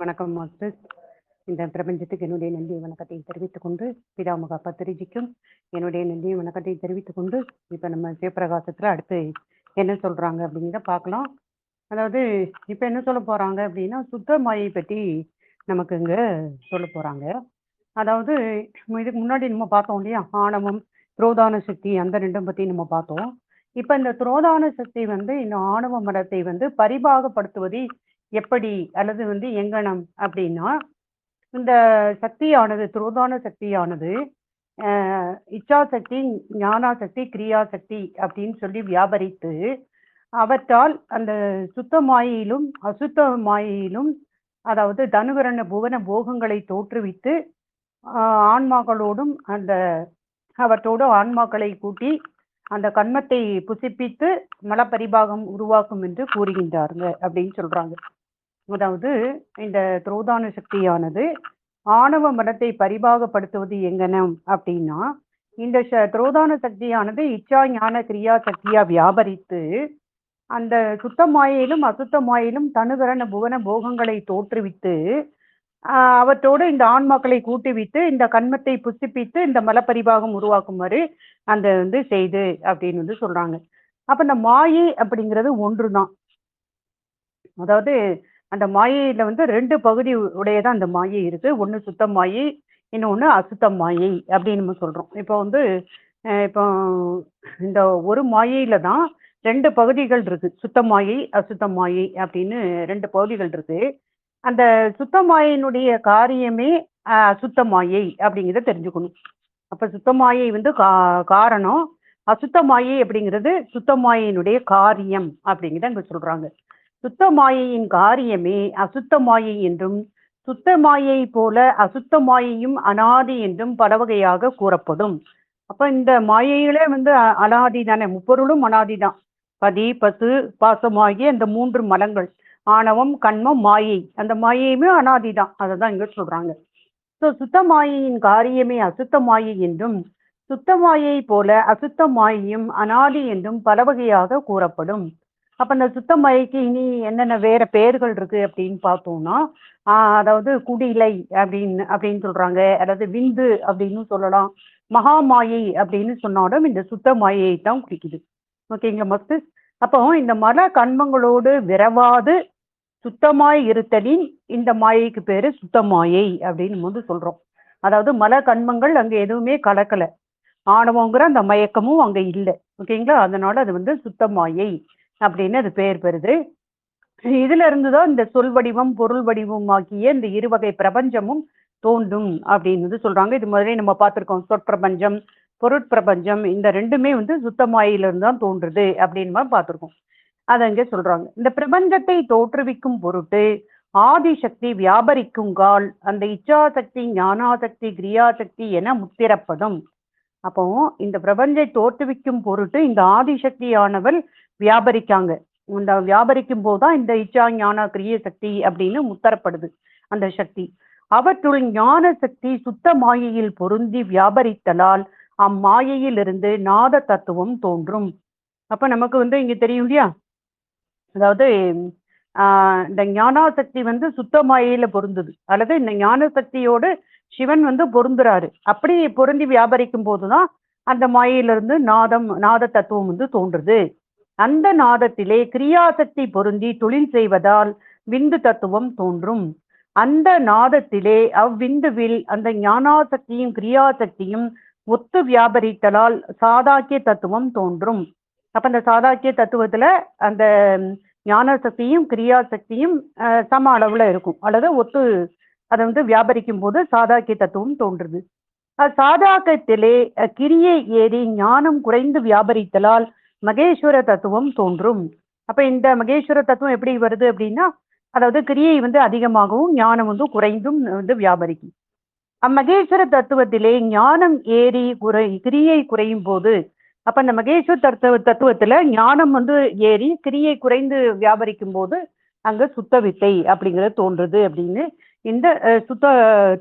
வணக்கம் மாஸ்டர். இந்த பிரபஞ்சத்துக்கு என்னுடைய நன்றி வணக்கத்தை தெரிவித்துக் கொண்டு பிதாமக பத்திரிஜிக்கும் என்னுடைய நன்றி வணக்கத்தை தெரிவித்துக் கொண்டு இப்போ நம்ம சிவபிரகாசத்தில் அடுத்து என்ன சொல்றாங்க அப்படிங்கிறத பார்க்கலாம். அதாவது இப்போ என்ன சொல்ல போறாங்க அப்படின்னா சுத்த மாயை பற்றி நமக்கு இங்க சொல்ல போறாங்க. அதாவது இதுக்கு முன்னாடி நம்ம பார்த்தோம் இல்லையா? ஆணவம் துரோதான சக்தி அந்த ரெண்டும் பத்தி நம்ம பார்த்தோம். இப்போ இந்த துரோதான சக்தி வந்து இந்த ஆணவ மரத்தை வந்து பரிபாகப்படுத்துவதை எப்படி அல்லது வந்து எங்கனம் அப்படின்னா இந்த சக்தியானது துரோதான சக்தியானது இச்சா சக்தி ஞானா சக்தி கிரியா சக்தி அப்படின்னு சொல்லி வியாபரித்து அவற்றால் அந்த சுத்த மாயையிலும் அசுத்த மாயையிலும் அதாவது தனுவரண புவன போகங்களை தோற்றுவித்து ஆன்மாக்களோடும் அந்த அவற்றோடு ஆன்மாக்களை கூட்டி அந்த கண்மத்தை புசிப்பித்து மலப்பரிபாகம் உருவாக்கும் என்று கூறுகின்றாருங்க அப்படின்னு சொல்றாங்க. அதாவது இந்த துரோதான சக்தியானது ஆணவ மனத்தை பரிபாகப்படுத்துவது எங்கனம் அப்படின்னா இந்த ச- துரோதான சக்தியானது இச்சா ஞான கிரியா சக்தியா வியாபரித்து அந்த சுத்த மாயிலும் அசுத்த மாயிலும் தனுகரண புவன போகங்களை தோற்றுவித்து அவற்றோடு இந்த ஆன்மாக்களை கூட்டுவித்து இந்த கண்மத்தை புசிப்பித்து இந்த மலப்பரிபாகம் உருவாக்குமாறு அந்த வந்து செய்து அப்படின்னு வந்து சொல்றாங்க. அப்ப இந்த மாயை அப்படிங்கிறது ஒன்று தான் அதாவது அந்த மாயையில வந்து ரெண்டு பகுதி உடையதான் அந்த மாயை இருக்கு. ஒன்று சுத்த மாயை இன்னொன்று அசுத்த மாயை அப்படின்னு நம்ம சொல்றோம். இப்போ வந்து இப்போ இந்த ஒரு மாயையில தான் ரெண்டு பகுதிகள் இருக்கு. சுத்த மாயை அசுத்த மாயை அப்படின்னு ரெண்டு பகுதிகள் இருக்கு. அந்த சுத்த மாயினுடைய காரியமே அசுத்த மாயை அப்படிங்கிறத தெரிஞ்சுக்கணும். அப்ப சுத்த மாயை வந்து கா காரணம் அசுத்த மாயை அப்படிங்கிறது சுத்த மாயினுடைய காரியம் அப்படிங்கிறத அங்க சொல்றாங்க. சுத்த மாயையின் காரியமே அசுத்த மாயை என்றும் சுத்த மாயை போல அசுத்த மாயையும் அனாதி என்றும் பல வகையாக கூறப்படும். அப்ப இந்த மாயைகளே வந்து அனாதி தானே முப்பொருளும் அனாதி தான். பதி பசு பாசமாகிய இந்த மூன்று மலங்கள் ஆணவம் கண்மம் மாயை அந்த மாயையுமே அனாதி தான். அதை தான் இங்க சொல்றாங்க. ஸோ சுத்த மாயையின் காரியமே அசுத்த மாயை என்றும் சுத்த மாயை போல அசுத்த மாயையும் அனாதி என்றும் பல வகையாக கூறப்படும். அப்ப இந்த சுத்த மாயைக்கு இனி என்னென்ன வேற பெயர்கள் இருக்கு அப்படின்னு பார்த்தோம்னா அதாவது குடிலை அப்படின்னு அப்படின்னு சொல்றாங்க. அதாவது விந்து அப்படின்னு சொல்லலாம். மகாமாயை அப்படின்னு சொன்னாலும் இந்த சுத்த மாயை தான் குறிக்குது. ஓகேங்களா மஸ்து அப்போ இந்த மல கண்மங்களோடு விரவாது சுத்தமாய் இருத்தலின் இந்த மாயைக்கு பேரு சுத்த மாயை அப்படின்னு வந்து சொல்றோம். அதாவது மல கண்மங்கள் அங்க எதுவுமே கலக்கல. ஆணவங்கிற அந்த மயக்கமும் அங்க இல்லை. ஓகேங்களா அதனால அது வந்து சுத்த மாயை. அப்படின்னு அது பெயர் பெறுது. இதுல இருந்துதான் இந்த சொல் வடிவம் பொருள் வடிவமாக்கிய இந்த இருவகை பிரபஞ்சமும் தோன்றும் அப்படின்னு வந்து சொல்றாங்க. இது மாதிரி நம்ம பார்த்திருக்கோம். சொற்பிரபஞ்சம் பொருட்பிரபஞ்சம் இந்த ரெண்டுமே வந்து சுத்தமாயிலிருந்து தான் தோன்றுது அப்படின்னு மாதிரி பார்த்திருக்கோம். அதை அங்கே சொல்றாங்க. இந்த பிரபஞ்சத்தை தோற்றுவிக்கும் பொருட்டு ஆதிசக்தி வியாபரிக்குங்கால் அந்த இச்சாசக்தி ஞானாசக்தி கிரியாசக்தி என முத்திரப்படும். அப்போ இந்த பிரபஞ்சை தோற்றுவிக்கும் பொருட்டு இந்த ஆதிசக்தியானவள் வியாபரிக்காங்க. இந்த வியாபரிக்கும் போதுதான் இந்த இச்சா ஞான கிரிய சக்தி அப்படின்னு முத்தரப்படுது. அந்த சக்தி. அவற்றுள் ஞான சக்தி சுத்த மாயையில் பொருந்தி வியாபரித்தலால் அம்மாயையிலிருந்து நாத தத்துவம் தோன்றும். அப்ப நமக்கு வந்து இங்க தெரியும் இல்லையா? அதாவது இந்த ஞானாசக்தி வந்து சுத்த மாயையில பொருந்துது. அல்லது இந்த ஞான சக்தியோடு சிவன் வந்து பொருந்துறாரு. அப்படி பொருந்தி வியாபரிக்கும் போதுதான் அந்த மாயையிலிருந்து நாதம் நாத தத்துவம் வந்து தோன்றுது. அந்த நாதத்திலே கிரியாசக்தி பொருந்தி தொழில் செய்வதால் விந்து தத்துவம் தோன்றும். அந்த நாதத்திலே அவ்விந்துவில் அந்த ஞானாசக்தியும் கிரியாசக்தியும் ஒத்து வியாபரித்தலால் சாதாக்கிய தத்துவம் தோன்றும். அப்ப அந்த சாதாக்கிய தத்துவத்துல அந்த ஞான சக்தியும் கிரியா சக்தியும் அஹ், சம அளவுல இருக்கும். அல்லது ஒத்து அதை வந்து வியாபரிக்கும் போது சாதாக்கிய தத்துவம் தோன்றுது. சாதாக்கத்திலே கிரியை ஏறி ஞானம் குறைந்து வியாபரித்தலால் மகேஸ்வர தத்துவம் தோன்றும். அப்ப இந்த மகேஸ்வர தத்துவம் எப்படி வருது அப்படின்னா அதாவது கிரியை வந்து அதிகமாகவும் ஞானம் வந்து குறைந்தும் வந்து வியாபரிக்கும். அம்மகேஸ்வர தத்துவத்திலே ஞானம் ஏறி குறை கிரியை குறையும் போது அப்ப அந்த மகேஸ்வர தத்துவ தத்துவத்துல ஞானம் வந்து ஏறி கிரியை குறைந்து வியாபரிக்கும் போது அங்க சுத்த வித்தை அப்படிங்கிறது தோன்றுது அப்படின்னு இந்த சுத்த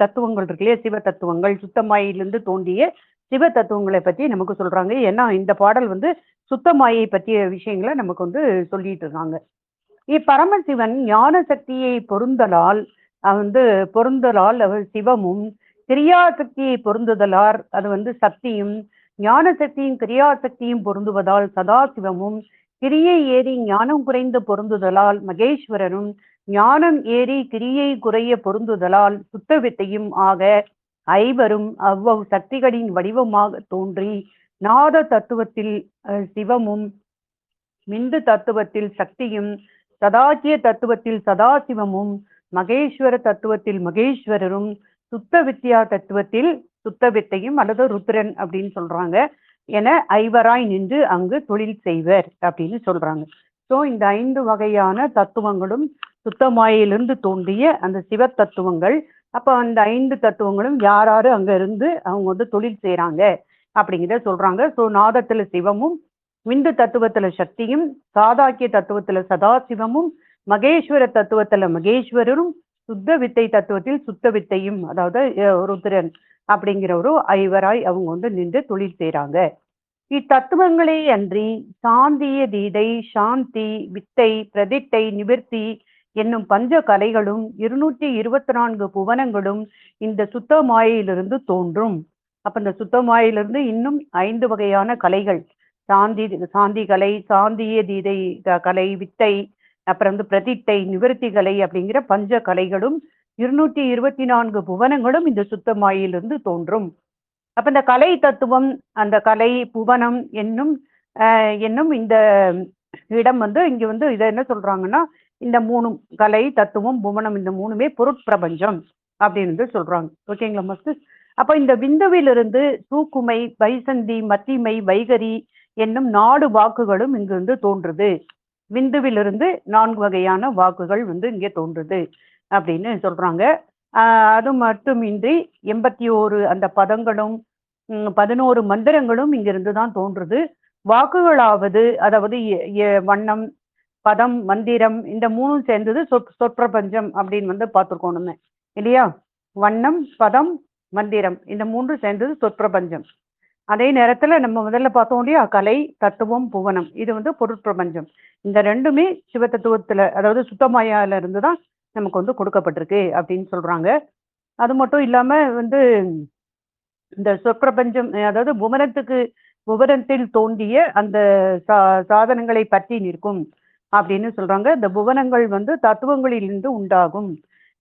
தத்துவங்கள் இருக்கு இல்லையா? சிவ தத்துவங்கள் சுத்தமாயிலிருந்து தோன்றிய சிவ தத்துவங்களை பத்தி நமக்கு சொல்றாங்க. ஏன்னா இந்த பாடல் வந்து சுத்தமாயை பற்றிய விஷயங்களை நமக்கு வந்து சொல்லிட்டு இருக்காங்க இப்பரமசிவன் ஞான சக்தியை பொருந்தலால் வந்து பொருந்தலால் அவர் சிவமும் கிரியாசக்தியை பொருந்துதலார் அது வந்து சக்தியும் ஞான சக்தியும் கிரியாசக்தியும் பொருந்துவதால் சதாசிவமும் கிரியை ஏறி ஞானம் குறைந்து பொருந்துதலால் மகேஸ்வரனும் ஞானம் ஏறி கிரியை குறைய பொருந்துதலால் சுத்த வித்தையும் ஆக ஐவரும் அவ்வவ் சக்திகளின் வடிவமாக தோன்றி நாத தத்துவத்தில் சிவமும் மிந்து தத்துவத்தில் சக்தியும் சதாச்சிய தத்துவத்தில் சதாசிவமும் மகேஸ்வர தத்துவத்தில் மகேஸ்வரரும் சுத்த வித்யா தத்துவத்தில் சுத்த வித்தையும் அல்லது ருத்ரன் அப்படின்னு சொல்றாங்க. என ஐவராய் நின்று அங்கு தொழில் செய்வர் அப்படின்னு சொல்றாங்க. ஸோ இந்த ஐந்து வகையான தத்துவங்களும் சுத்தமாயிலிருந்து தோன்றிய அந்த சிவ தத்துவங்கள். அப்போ அந்த ஐந்து தத்துவங்களும் யார் யாரு அங்க இருந்து அவங்க வந்து தொழில் செய்கிறாங்க அப்படிங்கிறத சொல்றாங்க. ஸோ நாதத்துல சிவமும் விந்து தத்துவத்துல சக்தியும் சாதாக்கிய தத்துவத்துல சதாசிவமும் மகேஸ்வர தத்துவத்துல மகேஸ்வரரும் சுத்த வித்தை தத்துவத்தில் சுத்த வித்தையும் அதாவது அஹ், ருத்ரன் அப்படிங்கிறவரு ஐவராய் அவங்க வந்து நின்று தொழில் செய்கிறாங்க இத்தத்துவங்களே அன்றி சாந்திய தீதை சாந்தி வித்தை பிரதிட்டை நிவர்த்தி என்னும் பஞ்ச கலைகளும் இருநூற்றி இருபத்தி நான்கு புவனங்களும் இந்த சுத்த மாயையிலிருந்து தோன்றும். அப்ப இந்த சுத்தமாயிலிருந்து இன்னும் ஐந்து வகையான கலைகள். சாந்தி சாந்தி கலை சாந்திய தீதை கலை வித்தை அப்புறம் வந்து பிரதிட்டை நிவர்த்தி கலை அப்படிங்கிற பஞ்ச கலைகளும் இருநூற்றி இருபத்தி நான்கு புவனங்களும் இந்த சுத்தமாயிலிருந்து தோன்றும். அப்ப இந்த கலை தத்துவம் அந்த கலை புவனம் என்னும் ஆஹ், என்னும் இந்த இடம் வந்து இங்க வந்து இதை என்ன சொல்றாங்கன்னா இந்த மூணு கலை தத்துவம் புவனம் இந்த மூணுமே பொருட்பிரபஞ்சம் அப்படின்னு வந்து சொல்றாங்க. ஓகேங்களா மஸ்ட் அப்ப இந்த விந்துவிலிருந்து தூக்குமை வைசந்தி மத்திமை வைகரி என்னும் நாடு வாக்குகளும் இங்கிருந்து தோன்றுது. விந்துவிலிருந்து நான்கு வகையான வாக்குகள் வந்து இங்கே தோன்றுது அப்படின்னு சொல்றாங்க. அது மட்டுமின்றி எண்பத்தி ஓரு அந்த பதங்களும் பதினோரு மந்திரங்களும் இங்கிருந்து தான் தோன்றுது. வாக்குகளாவது அதாவது எ- எ- வண்ணம் பதம் மந்திரம் இந்த மூணும் சேர்ந்தது சொற் சொற்பிரபஞ்சம் அப்படின்னு வந்து பார்த்துருக்கோம் நம்ம. இல்லையா? வண்ணம் பதம் மந்திரம். இந்த மூன்று சேர்ந்தது சொற்பிரபஞ்சம். அதே நேரத்துல நம்ம முதல்ல பார்த்தோம் இல்லையா? கலை தத்துவம் புவனம். இது வந்து பொருட்பிரபஞ்சம். இந்த ரெண்டுமே சிவ தத்துவத்துல அதாவது சுத்தமாயால இருந்து தான் நமக்கு வந்து கொடுக்கப்பட்டிருக்கு அப்படின்னு சொல்றாங்க. அது மட்டும் இல்லாம வந்து இந்த சொற்பிரபஞ்சம் அதாவது புவனத்துக்கு புவனத்தில் தோன்றிய அந்த சா சாதனங்களை பற்றி நிற்கும் அப்படின்னு சொல்றாங்க. இந்த புவனங்கள் வந்து தத்துவங்களிலிருந்து உண்டாகும்.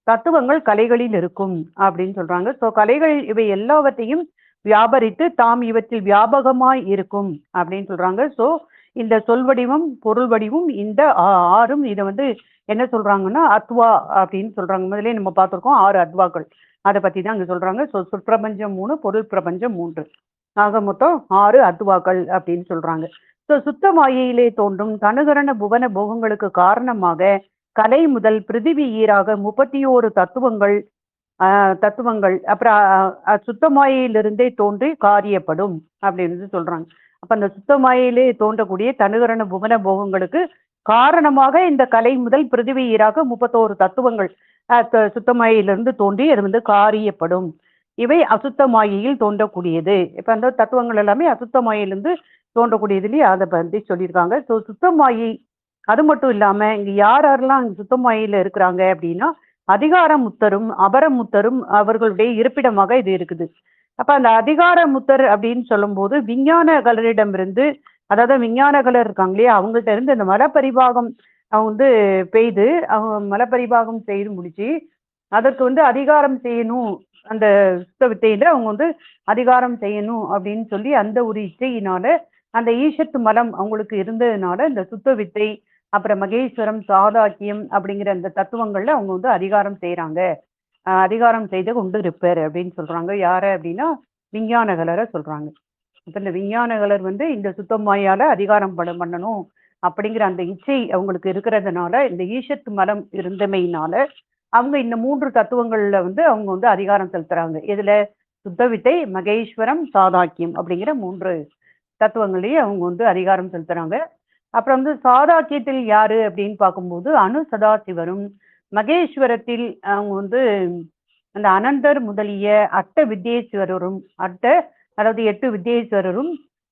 தத்துவங்கள் கலைகளில் இருக்கும் அப்படின்னு சொல்றாங்க. ஸோ கலைகள் இவை எல்லாவற்றையும் வியாபரித்து தாம் இவற்றில் வியாபகமாய் இருக்கும் அப்படின்னு சொல்றாங்க. ஸோ இந்த சொல் வடிவம் பொருள் வடிவம் இந்த ஆ- ஆறும் இதை வந்து என்ன சொல்றாங்கன்னா அத்வா அப்படின்னு சொல்றாங்க. முதலே நம்ம பார்த்திருக்கோம் ஆறு அத்வாக்கள். அதை பத்தி தான் அங்க சொல்றாங்க. ஸோ சொற்பிரபஞ்சம் மூணு பொருள் பிரபஞ்சம் மூன்று. ஆக மொத்தம் ஆறு அத்வாக்கள் அப்படின்னு சொல்றாங்க. ஸோ சுத்த மாயையிலே தோன்றும் தனுகரண புவன போகங்களுக்கு காரணமாக கலை முதல் பிருதிவி ஈராக முப்பத்தி ஓரு தத்துவங்கள் ஆஹ், தத்துவங்கள் அப்புறம் சுத்தமாயிலிருந்தே தோன்றி காரியப்படும் அப்படின்னு சொல்றாங்க. அப்ப அந்த சுத்தமாயிலே தோன்றக்கூடிய தனுகரண புவன போகங்களுக்கு காரணமாக இந்த கலை முதல் பிருதிவி ஈராக முப்பத்தோரு தத்துவங்கள் சுத்தமாயிலிருந்து தோன்றி அது வந்து காரியப்படும். இவை அசுத்தமாயில் தோன்றக்கூடியது. இப்ப அந்த தத்துவங்கள் எல்லாமே அசுத்தமாயிலிருந்து தோன்றக்கூடியதுலயே அதை பற்றி சொல்லியிருக்காங்க. ஸோ சுத்தமாயி அது மட்டும் இல்லாம இங்க யார் யாரெல்லாம் சுத்தமாயில இருக்கிறாங்க அப்படின்னா அதிகார முத்தரும் அபர முத்தரும் அவர்களுடைய இருப்பிடமாக இது இருக்குது. அப்ப அந்த அதிகார முத்தர் அப்படின்னு சொல்லும்போது விஞ்ஞான கலரிடமிருந்து அதாவது விஞ்ஞான கலர் இருக்காங்க இல்லையா அவங்கள்ட்ட இருந்து இந்த மலப்பரிபாகம் அவங்க வந்து பெய்து அவங்க மலப்பரிபாகம் செய்து முடிச்சு அதற்கு வந்து அதிகாரம் செய்யணும் அந்த சுத்த வித்தையில அவங்க வந்து அதிகாரம் செய்யணும் அப்படின்னு சொல்லி அந்த ஒரு இச்சையினால அந்த ஈஷத்து மலம் அவங்களுக்கு இருந்ததுனால இந்த சுத்த வித்தை அப்புறம் மகேஸ்வரம் சாதாக்கியம் அப்படிங்கிற அந்த தத்துவங்கள்ல அவங்க வந்து அதிகாரம் செய்யறாங்க அதிகாரம் செய்து கொண்டு இருப்பார் அப்படின்னு சொல்றாங்க. யார அப்படின்னா விஞ்ஞானகலரை சொல்றாங்க. இப்ப இந்த விஞ்ஞானகலர் வந்து இந்த சுத்தமாயால அதிகாரம் படம் பண்ணணும் அப்படிங்கிற அந்த இச்சை அவங்களுக்கு இருக்கிறதுனால இந்த ஈஷத்து மலம் இருந்தமையினால அவங்க இந்த மூன்று தத்துவங்கள்ல வந்து அவங்க வந்து அதிகாரம் செலுத்துறாங்க. இதுல சுத்தவித்தை மகேஸ்வரம் சாதாக்கியம் அப்படிங்கிற மூன்று தத்துவங்களையும் அவங்க வந்து அதிகாரம் செலுத்துறாங்க. அப்புறம் வந்து சாதாக்கியத்தில் யாரு அப்படின்னு பார்க்கும்போது அணு சதாசிவரும் மகேஸ்வரத்தில் அவங்க வந்து அந்த அனந்தர் முதலிய அட்ட வித்யேஸ்வரரும் அட்ட அதாவது எட்டு வித்யேஸ்வரரும்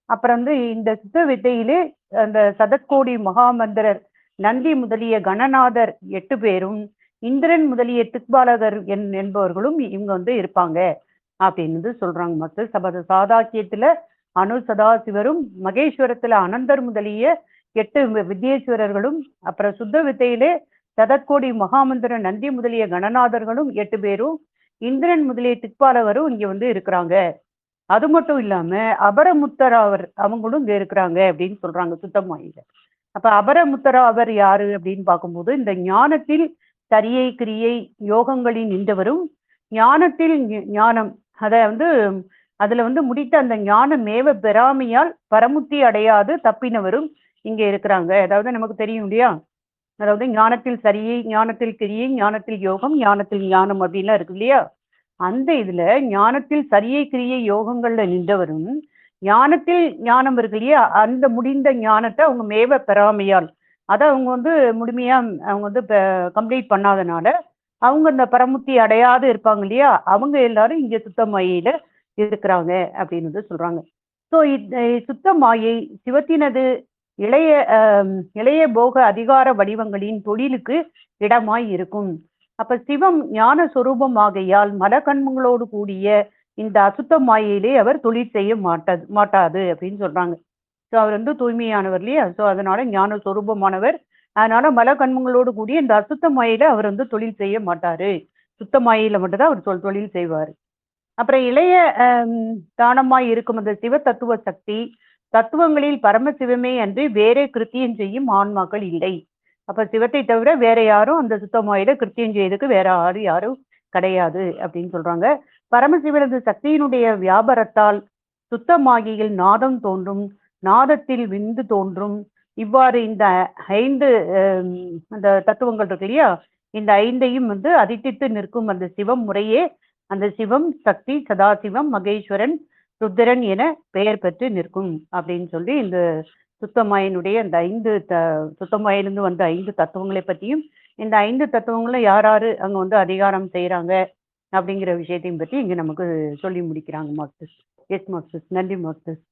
அப்புறம் வந்து இந்த சித்த வித்தையிலே அந்த சதக்கோடி மகாமந்திரர் நந்தி முதலிய கணநாதர் எட்டு பேரும் இந்திரன் முதலிய திக்பாலகர் என் என்பவர்களும் இவங்க வந்து இருப்பாங்க அப்படின்னு வந்து சொல்றாங்க மாஸ்டர் சபத சாதாக்கியத்துல அனு சதாசிவரும் மகேஸ்வரத்துல அனந்தர் முதலிய எட்டு வித்யேஸ்வரர்களும் அப்புறம் சுத்த வித்தையிலே சதக்கோடி மகாமந்திர நந்தி முதலிய கணநாதர்களும் எட்டு பேரும் இந்திரன் முதலிய திக்பாலவரும் இங்க வந்து இருக்கிறாங்க. அது மட்டும் இல்லாம அபரமுத்தராவர் அவங்களும் இங்க இருக்கிறாங்க அப்படின்னு சொல்றாங்க சுத்தமாயில அப்ப அபரமுத்தராவர் யாரு அப்படின்னு பார்க்கும்போது இந்த ஞானத்தில் சரியை கிரியை யோகங்களின் நின்றவரும் ஞானத்தில் ஞானம் அத வந்து அதுல வந்து முடித்த அந்த ஞான மேவ பெறாமையால் பரமுத்தி அடையாது தப்பினவரும் இங்க இருக்கிறாங்க. அதாவது நமக்கு தெரியும் இல்லையா? அதாவது ஞானத்தில் சரியை ஞானத்தில் கிரியை ஞானத்தில் யோகம் ஞானத்தில் ஞானம் அப்படின்லாம் இருக்கு இல்லையா? அந்த இதுல ஞானத்தில் சரியை கிரியை யோகங்கள்ல நின்றவரும் ஞானத்தில் ஞானம் இருக்கு இல்லையா? அந்த முடிந்த ஞானத்தை அவங்க மேவ பெறாமையால். அதை அவங்க வந்து முழுமையா அவங்க வந்து கம்ப்ளீட் பண்ணாதனால அவங்க இந்த பரமுத்தி அடையாது இருப்பாங்க இல்லையா? அவங்க எல்லாரும் இங்க சுத்த மாயையில இருக்கிறாங்க அப்படின்னு வந்து சொல்றாங்க. ஸோ சுத்த மாயை சிவத்தினது இளைய இளைய போக அதிகார வடிவங்களின் தொழிலுக்கு இடமாய் இருக்கும். அப்ப சிவம் ஞான சொரூபம் ஆகையால் மலக்கண்மங்களோடு கூடிய இந்த அசுத்த மாயையிலே அவர் தொழில் செய்ய மாட்டாது மாட்டாது அப்படின்னு சொல்றாங்க. ஸோ அவர் வந்து தூய்மையானவர் இல்லையா? ஸோ அதனால ஞான சொரூபமானவர். அதனால மலக்கண்மங்களோடு கூடிய இந்த அசுத்த மாயில அவர் வந்து தொழில் செய்ய மாட்டாரு. சுத்த மாயில மட்டும்தான் அவர் சொல் தொழில் செய்வார். அப்புறம் இளைய தானமாய் இருக்கும் அந்த சிவ தத்துவ சக்தி தத்துவங்களில் பரமசிவமே அன்றி வேறே கிருத்தியம் செய்யும் ஆன்மாக்கள் இல்லை. அப்ப சிவத்தை தவிர வேற யாரும் அந்த சுத்தமாயில கிருத்தியம் செய்யறதுக்கு வேற யாரும் யாரும் கிடையாது அப்படின்னு சொல்றாங்க. பரமசிவனது சக்தியினுடைய வியாபாரத்தால் சுத்தமாகியில் நாதம் தோன்றும் நாதத்தில் விந்து தோன்றும். இவ்வாறு இந்த ஐந்து அந்த தத்துவங்கள் இருக்கு இல்லையா? இந்த ஐந்தையும் வந்து அதித்தித்து நிற்கும் அந்த சிவம் முறையே அந்த சிவம் சக்தி சதாசிவம் மகேஸ்வரன் ருத்திரன் என பெயர் பெற்று நிற்கும் அப்படின்னு சொல்லி இந்த சுத்தமாயனுடைய அந்த ஐந்து த சுத்தமாயிலிருந்து வந்த ஐந்து தத்துவங்களை பற்றியும் இந்த ஐந்து தத்துவங்களும் யார் யாரு அங்கே வந்து அதிகாரம் செய்கிறாங்க அப்படிங்கிற விஷயத்தையும் பற்றி இங்கே நமக்கு சொல்லி முடிக்கிறாங்க மார்க்சிஸ்ட். Yes Marxist. நன்றி மார்க்சிஸ்ட்.